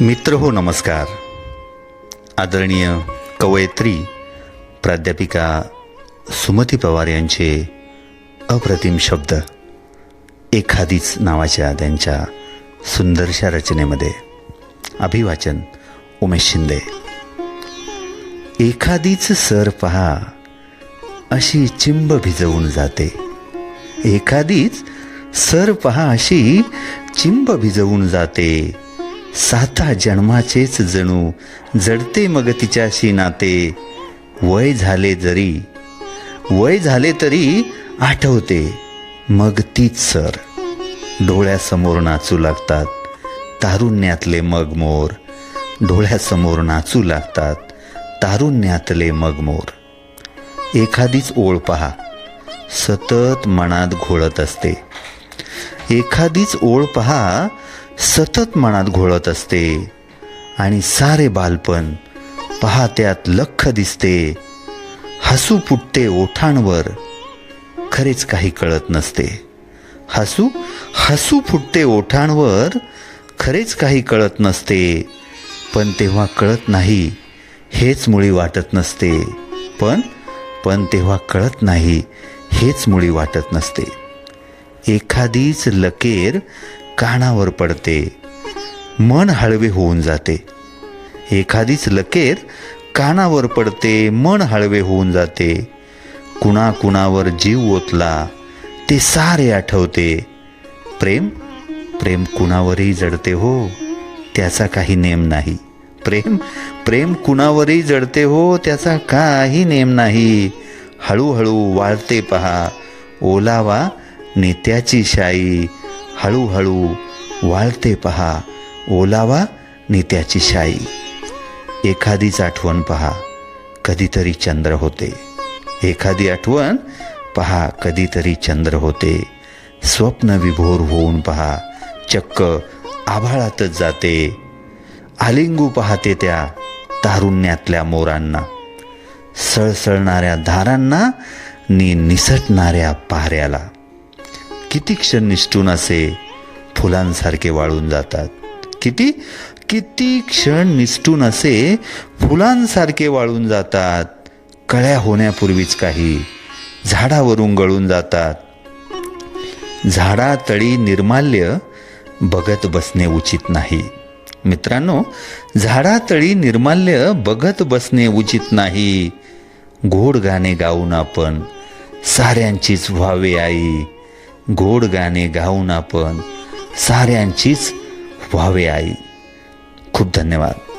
मित्र हो नमस्कार. आदरणीय कवयित्री प्राध्यापिका सुमती पवार यांचे अप्रतिम शब्द एखादीच नावाच्या त्यांच्या सुंदरशा रचनेमध्ये. अभिवाचन उमेश शिंदे. एखादीच सर पहा अशी चिंब भिजवून जाते. एखादीच सर पहा अशी चिंब भिजवून जाते. साता जन्माचेच जणू जडते मग तिच्याशी नाते. वय झाले जरी वय झाले तरी आठवते मग तीच सर. डोळ्यासमोर नाचू लागतात तारुण्यातले मग मोर. डोळ्यासमोर नाचू लागतात तारुण्यातले मग मोर. एखादीच ओळ पहा सतत मनात घोळत असते. एखादीच ओळ पहा सतत मनात घोळत असते आणि सारे बालपण पहा त्यात लख दिसते. हसू फुटते ओठांवर. खरेच काही कळत नसते. हसू हसू फुटते ओठांवर. खरेच काही कळत नसते. पण तेव्हा कळत नाही हेच मुळी वाटत नसते. पण पण तेव्हा कळत नाही हेच मुळी वाटत नसते. एखादीच लकेर कानावर पडते. मन हळवे होऊन जाते. एखादीच लकेर कानावर पडते मन हळवे होऊन जाते. कुणा कुणावर जीव ओतला ते सारे आठवते. प्रेम प्रेम कुणावरही जडते हो त्याचा काही नेम नाही. प्रेम प्रेम कुणावरही जडते हो त्याचा काही नेम नाही. हळूहळू वाळते पहा ओलावा नेत्याची शाई. हळूहळू वाळते पहा. ओलावा नेत्याची शाई. एखादीच आठवण पहा. कधीतरी चंद्र होते. एखादी आठवण पहा. कधीतरी चंद्र होते. स्वप्न विभोर होऊन पहा. चक्क आभाळातच जाते. आलिंगू पाहते त्या तारुण्यातल्या मोरांना. सळसळणाऱ्या धारांना नि निसटणाऱ्या पाऱ्याला किती क्षण निष्ठून असे फुलांसारखे वाळून जातात? किती? किती क्षण निष्ठून असे फुलांसारखे वाळून जातात? कळ्या होण्यापूर्वीच काही झाडावरून गळून जातात. झाडातळी निर्माल्य बघत बसणे उचित नाही. मित्रांनो झाडातळी निर्माल्य बघत बसणे उचित नाही. गोड गाणे गाऊन आपण साऱ्यांचीच व्हावे आई. गोड गाणे गाऊन आपण साऱ्यांचीच व्हावे आई. खूप धन्यवाद.